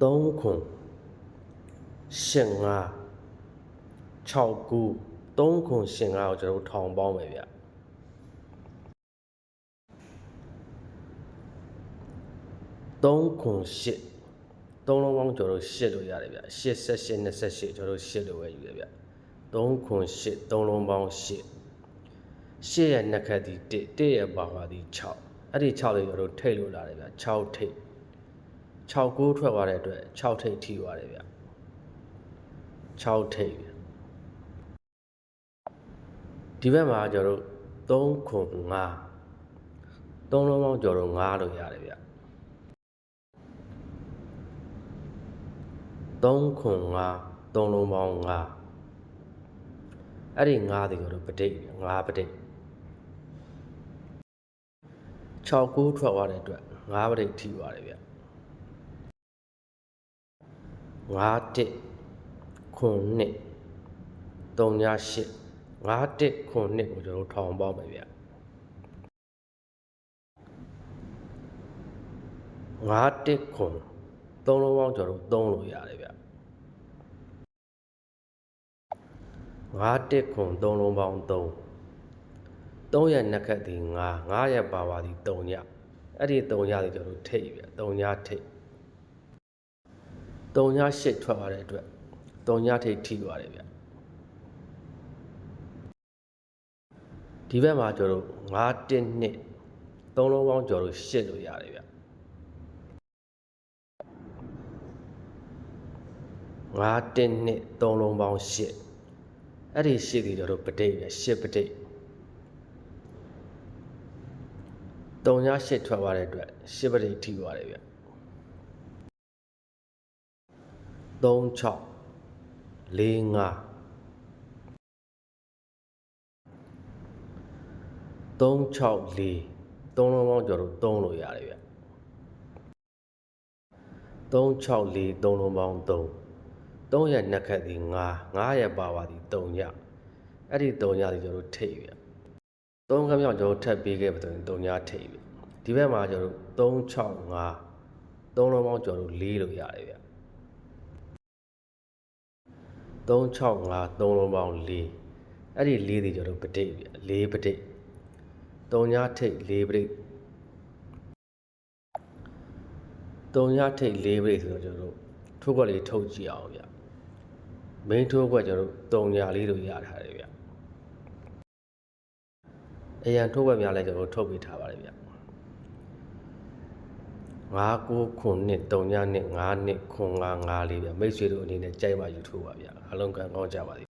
3ခွန်8 5 6 9 3ခွန်8 5ကိုကျွန်တော်တို့ထောင်ပေါင်းမယ်ဗျ3ခွန်8 3လုံးပေါင်းကျွန်တော်တို့8လို့ရတယ်ဗျ8 78 28ကျွန်တော်တို့8လို့ပဲယူရဗျ3ခွန်8 3လုံးပေါင်း8 8ရဲ့နှစ်ခက်ဒီ1 1ရဲ့ပါပါဒီ6အဲ့ဒီ6လေးကျွန်တော်တို့ထိတ်လို့လာတယ်ဗျ6ထိတ် 6ကိုထွက်သွားတဲ့အတွက်6ထိတ်ထိသွားတယ်ဗျ6ထိတ်ဗျဒီဘက်မှာကျွန်တော်တို့3ခွန်5 3လုံးပေါင်းကျွန်တော်တို့5လို့ရတယ်ဗျ3ခွန်5 3လုံးပေါင်း5အဲ့ဒီ5ဒီကျွန်တော်တို့ပဋိ5ပဋိ6ကိုထွက်သွားတဲ့အတွက်5ပဋိထိသွားတယ်ဗျ 5တစ်ခွန်နှစ်3ည8 5တစ်ခွန်နှစ်ကိုကျွန်တော်တို့ထောင်ပေါင်းမယ်ဗျ5တစ်ခွန်3လုံးပေါင်းကျွန်တော်တို့3လို့ရတယ်ဗျ5တစ်ခွန်3လုံးပေါင်း3 3ရက်နှစ်ခက်ဒီ9 9ရက်ပါပါဒီ3ညအဲ့ဒီ3ညတွေကျွန်တော်တို့ထိတ်ဗျ3ညထိတ် 3ည8ထွက်သွားတဲ့အတွက်3ညထိတ်ထိသွားတယ်ဗျဒီဘက်မှာကျွန်တော်တို့9တင်းနှစ်3လုံးပေါင်းကျွန်တော်တို့8လို့ရတယ်ဗျ9တင်းနှစ်3လုံးပေါင်း8အဲ့ဒီ8ဒီကျွန်တော်တို့ပဋိဗျ8ပဋိ3ည8ထွက်သွားတဲ့အတွက်8ပဋိထိသွားတယ်ဗျ 36 4 5 364 3လုံးပေါင်းကျော်တို့3လို့ရတယ်ဗျ364 3လုံးပေါင်း3 3ရက်နှစ်ခက်ဒီ9 9ရက်ပါပါဒီ3ညအဲ့ဒီ3ညဒီကျွန်တော်တို့ထိတ်ဗျ3ခမ်းမြောက်ကျွန်တော်ထပ်ပေးခဲ့ပါတော့3ညထိတ်ဗျဒီဘက်မှာကျွန်တော်365 3လုံးပေါင်းကျွန်တော်တို့4လို့ရတယ်ဗျ 365 3လုံးပေါင်း4အဲ့ဒီ4ဒီကျွန်တော်တို့ပဋိဗျ4ပဋိတုံညာထိတ်၄ပြိတ်တုံညာထိတ်၄ပြိတ်ဆိုတော့ကျွန်တော်တို့ထိုးခွက်လေးထုတ်ကြည့်အောင်ဗျမင်းထိုးခွက်ကျွန်တော်တို့တုံညာလေးတို့ရထားတယ်ဗျအရန်ထိုးခွက်များလည်းကျွန်တော်တို့ထုတ်ပေးထားပါတယ်ဗျ 5 9ခွန်နှစ်3ညနှစ်5နှစ်ခွန်5 5လေးဗျမိတ်ဆွေတို့အနေနဲ့ကြိုက်မှယူထိုးပါဗျအလုံးကံကောင်းကြပါစေ